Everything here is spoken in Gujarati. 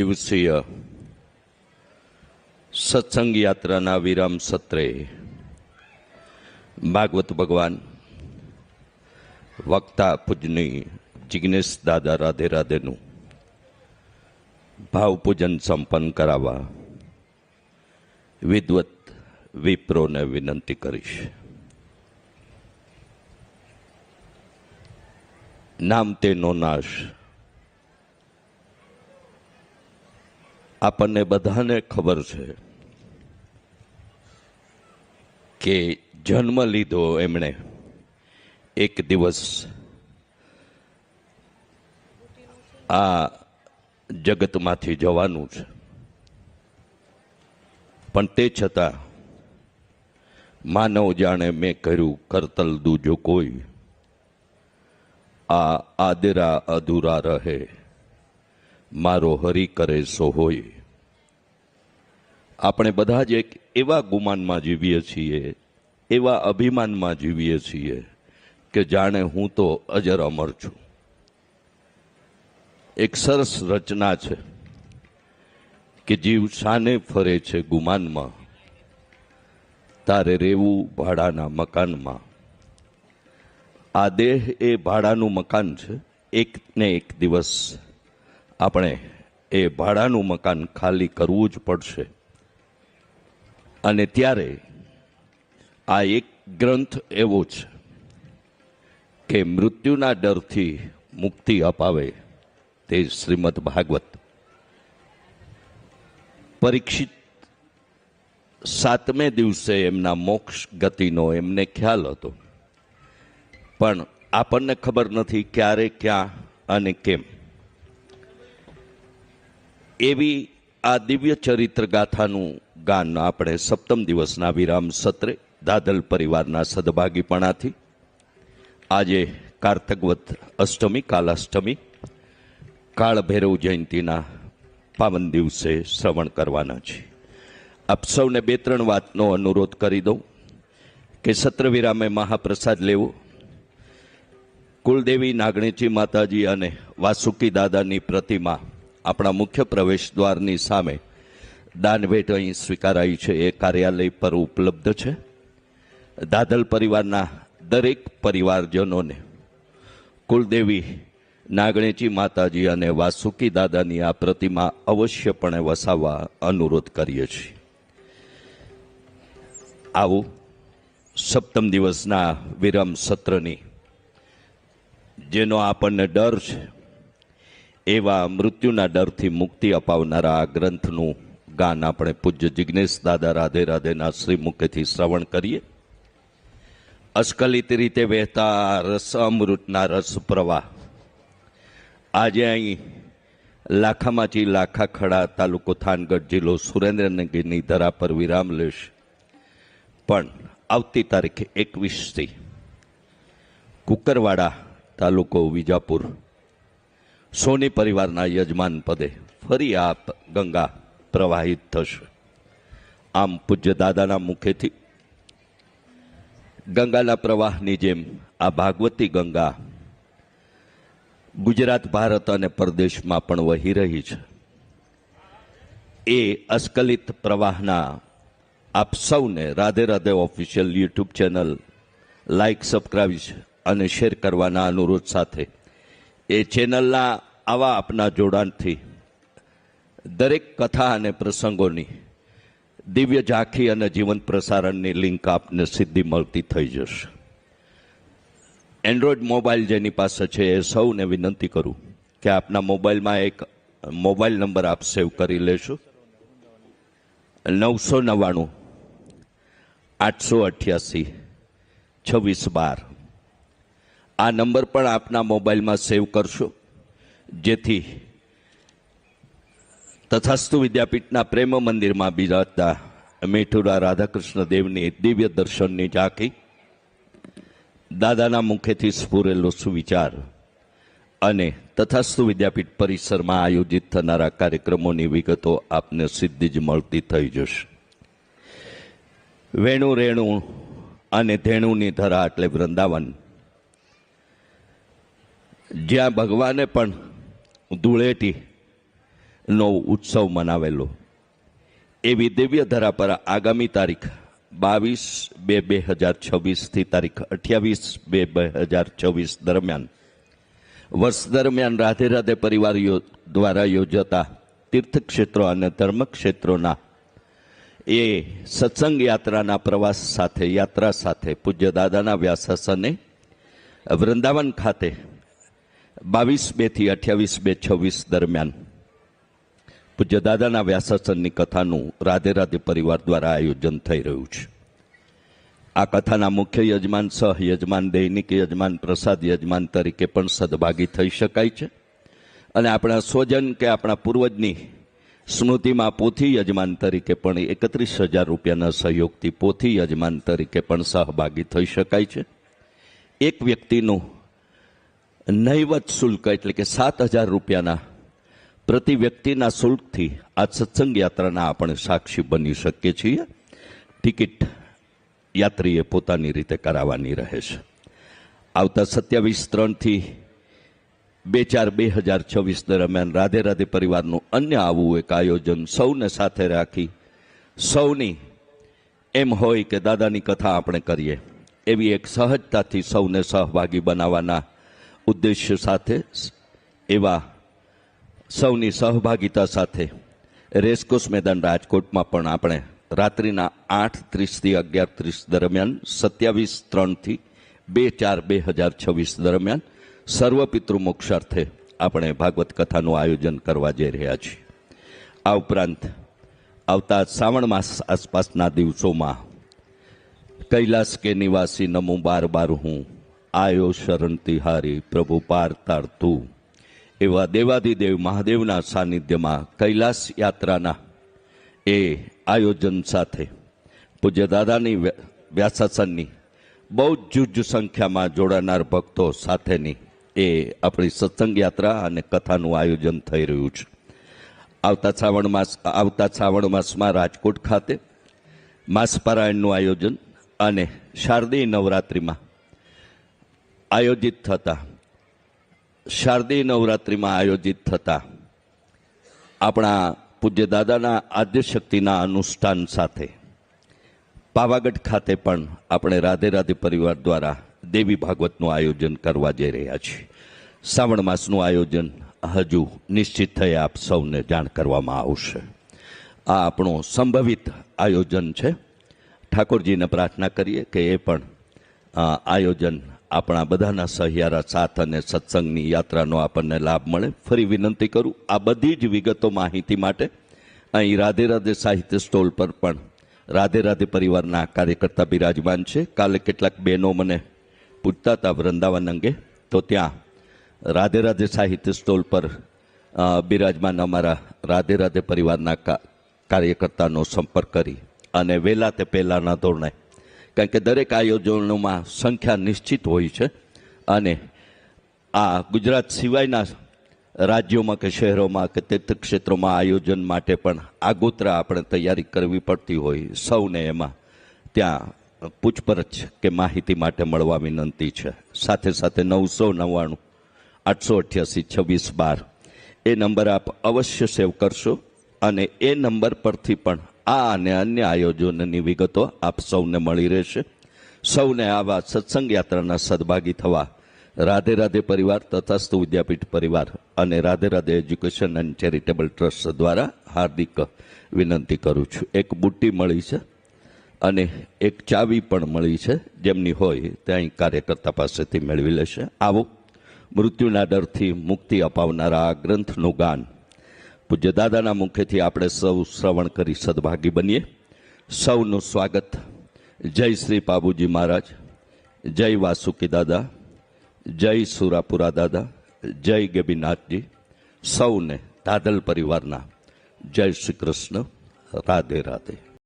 દિવસીય સત્સંગ યાત્રાના વિરામ સત્રે ભાગવત ભગવાન વક્તા પૂજની જિગ્નેશ દાદા રાધે રાધેનું ભાવપૂજન સંપન્ન કરાવવા વિદવત વિપ્રોને વિનંતી કરીશ નામ તેનો નાશ આપણને બધાને ખબર છે કે જન્મ લીધો એમણે એક દિવસ. આ જગતમાંથી જવાનું છે. પણ તે છતાં માનવ જાણે મેં કર્યું કરતલ દૂજો કોઈ. આ આદરા અધૂરા રહે. મારો હરી કરે સો હોય. આપણે બધા જ એક એવા ગુમાનમાં જીવીએ છીએ, એવા અભિમાનમાં જીવીએ છીએ કે જાણે હું તો અજર અમર છું. એક સરસ રચના છે કે જીવ શાને ફરે છે ગુમાનમાં. તારે રહેવું ભાડાના મકાનમાં. આ દેહ એ ભાડાનું મકાન છે એક ને એક દિવસ. આપણે એ ભાડાનું મકાન ખાલી કરવું જ પડશે. અને ત્યારે આ એક ગ્રંથ એવો છે કે મૃત્યુના ડરથી મુક્તિ અપાવે તે શ્રીમદ ભાગવત. પરીક્ષિત સાતમે દિવસે એમના મોક્ષ ગતિનો એમને ખ્યાલ હતો. પણ આપણને ખબર નથી ક્યારે, ક્યાં અને કેમ. એવી આ દિવ્ય ચરિત્ર ગાથાનું ગાન આપણે સપ્તમ દિવસના વિરામ સત્રે દાદલ પરિવારના સદભાગીપણાથી. આજે કાર્તકવત અષ્ટમી, કાલાષ્ટમી, કાળભૈરવ જયંતીના પાવન દિવસે શ્રવણ કરવાના છે. આપ સૌને બે, ત્રણ વાતનો અનુરોધ કરી દઉં કે સત્ર વિરામે મહાપ્રસાદ લેવો. કુલદેવી નાગણીચી માતાજી અને વાસુકી દાદાની પ્રતિમા આપણા મુખ્ય પ્રવેશ દ્વારની સામે દાનભેટ અહીં સ્વીકારાઈ છે. એ કાર્યાલય પર ઉપલબ્ધ છે. દાદલ પરિવારના દરેક પરિવારજનોને કુલદેવી નાગણેચી માતાજી અને વાસુકી દાદાની આ પ્રતિમા અવશ્યપણે વસાવવા અનુરોધ કરીએ છીએ. આવું સપ્તમ દિવસના વિરામ સત્રની, જેનો આપણને ડર છે એવા મૃત્યુના ડરથી મુક્તિ અપાવનારા આ ગ્રંથનું ગાન આપણે પૂજ્ય જિજ્ઞેશ દાદા રાધે રાધેના શ્રીમુખેથી શ્રવણ કરીએ. અસ્ખલિત રીતે વહેતા રસ, અમૃતના રસ પ્રવાહ. આજે અહીં લાખામાંથી લાખા ખડા તાલુકો થાનગઢ જિલ્લો સુરેન્દ્રનગરની ધરા પર વિરામ લેશ. પણ આવતી તારીખે એકવીસથી કુકરવાડા તાલુકો વિજાપુર સોની પરિવારના યજમાન પદે ફરી આ ગંગા પ્રવાહિત થશે. આમ પૂજ્ય દાદાના મુખેથી ગંગાના પ્રવાહની જેમ આ ભાગવતી ગંગા ગુજરાત, ભારત અને પરદેશમાં પણ વહી રહી છે. એ અસ્કલિત પ્રવાહના આપ સૌને Radhe Radhe official YouTube channel like subscribe અને શેર કરવાના અનુરોધ સાથે એ ચેનલના આવા આપના જોડાણથી દરેક કથા અને પ્રસંગોની દિવ્ય ઝાંખી અને જીવંત પ્રસારણની લિંક આપને સિદ્ધિ મળતી થઈ જશે. એન્ડ્રોઈડ મોબાઈલ જેની પાસે છે એ સૌને વિનંતી કરું કે આપના મોબાઈલમાં એક મોબાઈલ નંબર આપ સેવ કરી લેશો. નવસો નવ્વાણું, આઠસો અઠ્યાસી, છવ્વીસ બાર. આ નંબર પણ આપના મોબાઈલમાં સેવ કરશો. જેથી તથાસ્તુ વિદ્યાપીઠના પ્રેમ મંદિરમાં બિરાજતા મેઠુરા રાધાકૃષ્ણ દેવની દિવ્ય દર્શનની ઝાંખી દાદાના મુખેથી સ્ફુરેલો સુવિચાર અને તથાસ્તુ વિદ્યાપીઠ પરિસરમાં આયોજિત થનારા કાર્યક્રમોની વિગતો આપને સીધી જ મળતી થઈ જશે. વેણુ રેણુ અને ધેણુની ધરા એટલે વૃંદાવન જ્યાં ભગવાને પણ ધૂળેટીનો ઉત્સવ મનાવેલો. એવી દિવ્ય ધરા પર આગામી તારીખ બાવીસ બે બે હજાર છવ્વીસથી તારીખ અઠ્યાવીસ બે બે હજાર છવ્વીસ દરમિયાન. વર્ષ દરમિયાન રાધે રાધે પરિવાર દ્વારા યોજાતા તીર્થક્ષેત્રો અને ધર્મક્ષેત્રોના એ સત્સંગ યાત્રાના પ્રવાસ સાથે, યાત્રા સાથે પૂજ્ય દાદાના વ્યાસાસને વૃંદાવન ખાતે બાવીસ બેથી અઠ્યાવીસ બે છવ્વીસ દરમિયાન પૂજ્ય દાદાના વ્યાસાસનની કથાનું રાધે રાધે પરિવાર દ્વારા આયોજન થઈ રહ્યું છે. આ કથાના મુખ્ય યજમાન સહ યજમાન દૈનિક યજમાન પ્રસાદ યજમાન તરીકે પણ સદભાગી થઈ શકાય છે. અને આપણા સ્વજન કે આપણા પૂર્વજની સ્મૃતિમાં પોથી યજમાન તરીકે પણ એકત્રીસ હજાર રૂપિયાના સહયોગથી પોથી યજમાન તરીકે પણ સહભાગી થઈ શકાય છે. એક વ્યક્તિનું નૈવત શુલ્ક, એટલે કે સાત હજાર રૂપિયાના પ્રતિ વ્યક્તિના શુલ્કથી આ સત્સંગ યાત્રાના આપણે સાક્ષી બની શકીએ છીએ. ટિકિટ યાત્રીએ પોતાની રીતે કરાવવાની રહે છે. આવતા સત્યાવીસ ત્રણથી બે ચાર બે હજાર છવ્વીસ દરમિયાન રાધે રાધે પરિવારનું અન્ય આવું એક આયોજન સૌને સાથે રાખી, સૌની એમ હોય કે દાદાની કથા આપણે કરીએ, એવી એક સહજતાથી સૌને સહભાગી બનાવવાના ઉદ્દેશ્ય સાથે, એવા સૌની સહભાગિતા સાથે રેસકોર્સ મેદાન રાજકોટમાં પણ આપણે રાત્રિના આઠ ત્રીસથી અગિયાર ત્રીસ દરમિયાન, સત્યાવીસ ત્રણથી બે ચાર બે હજાર છવ્વીસ દરમિયાન સર્વ પિતૃ મોક્ષાર્થે આપણે ભાગવત કથાનું આયોજન કરવા જઈ રહ્યા છીએ. આ ઉપરાંત આવતા શ્રાવણ માસ આસપાસના દિવસોમાં કૈલાસ કે નિવાસી નમો બાર બાર હું આયો શરણ તિહારી પ્રભુ પાર તાર તું એવા દેવાધિદેવ મહાદેવના સાનિધ્યમાં કૈલાસ યાત્રાના એ આયોજન સાથે પૂજ્ય દાદાની વ્યાસાસનની બહુ જ જુજ સંખ્યામાં જોડાનાર ભક્તો સાથેની એ આપણી સત્સંગ યાત્રા અને કથાનું આયોજન થઈ રહ્યું છે. આવતા શ્રાવણ માસ, આવતા શ્રાવણ માસમાં રાજકોટ ખાતે માસપારાયણનું આયોજન અને શારદીય નવરાત્રિમાં આયોજિત થતા. શારદીય નવરાત્રિમાં આયોજિત થતા. આપણા પૂજ્ય દાદાના આદ્યશક્તિના અનુષ્ઠાન સાથે. પાવાગઢ ખાતે પણ આપણે રાધે રાધે પરિવાર દ્વારા દેવી ભાગવતનું આયોજન કરવા જઈ રહ્યા છીએ. શ્રાવણ માસનું આયોજન હજુ નિશ્ચિત થઈ આપ સૌને જાણ કરવામાં આવશે. આ આપણું સંભવિત આયોજન છે. ઠાકોરજીને પ્રાર્થના કરીએ કે એ પણ આયોજન આપણા બધાના સહિયારા સાથ અને સત્સંગની યાત્રાનો આપણને લાભ મળે. ફરી વિનંતી કરું, આ બધી જ વિગતો માહિતી માટે અહીં રાધે રાધે સાહિત્ય સ્ટોલ પર પણ રાધે રાધે પરિવારના કાર્યકર્તા બિરાજમાન છે. કાલે કેટલાક બહેનો મને પૂછતા હતા વૃંદાવન અંગે. તો ત્યાં રાધે રાધે સાહિત્ય સ્ટોલ પર બિરાજમાન અમારા રાધે રાધે પરિવારના કાર્યકર્તાનો સંપર્ક કરી અને વહેલા તે પહેલાંના ધોરણે કારણ કે દરેક આયોજનોમાં સંખ્યા નિશ્ચિત હોય છે અને આ ગુજરાત સિવાયના રાજ્યોમાં કે શહેરોમાં કે તીર્થક્ષેત્રોમાં આયોજન માટે પણ આગોતરા આપણે તૈયારી કરવી પડતી હોય. સૌને એમાં ત્યાં પૂછપરછ કે માહિતી માટે મળવા વિનંતી છે. સાથે સાથે નવસો નવ્વાણું, આઠસો અઠ્યાસી, છવ્વીસ બાર. એ નંબર આપ અવશ્ય સેવ કરશો અને એ નંબર પરથી પણ આ અને અન્ય આયોજનોની વિગતો આપ સૌને મળી રહેશે. સૌને આવા સત્સંગ યાત્રાના સદભાગી થવા, રાધે રાધે પરિવાર તથાસ્તુ વિદ્યાપીઠ પરિવાર અને Radhe Radhe education and charitable trust દ્વારા હાર્દિક વિનંતી કરું છું. એક બુટ્ટી મળી છે અને એક ચાવી પણ મળી છે. જેમની હોય તે અહીં કાર્યકર્તા પાસેથી મેળવી લેશે. આવો, મૃત્યુના ડરથી મુક્તિ અપાવનારા આ ગ્રંથનું ગાન પૂજ્ય દાદાના મુખેથી આપણે સૌ શ્રવણ કરી સદભાગી બનીએ. સૌનું સ્વાગત. જય શ્રી પાબુજી મહારાજ. જય વાસુકી દાદા. જય સુરાપુરા દાદા. જય ગેબીનાથજી સૌને દાદલ પરિવારના જય શ્રી કૃષ્ણ. રાધે રાધે.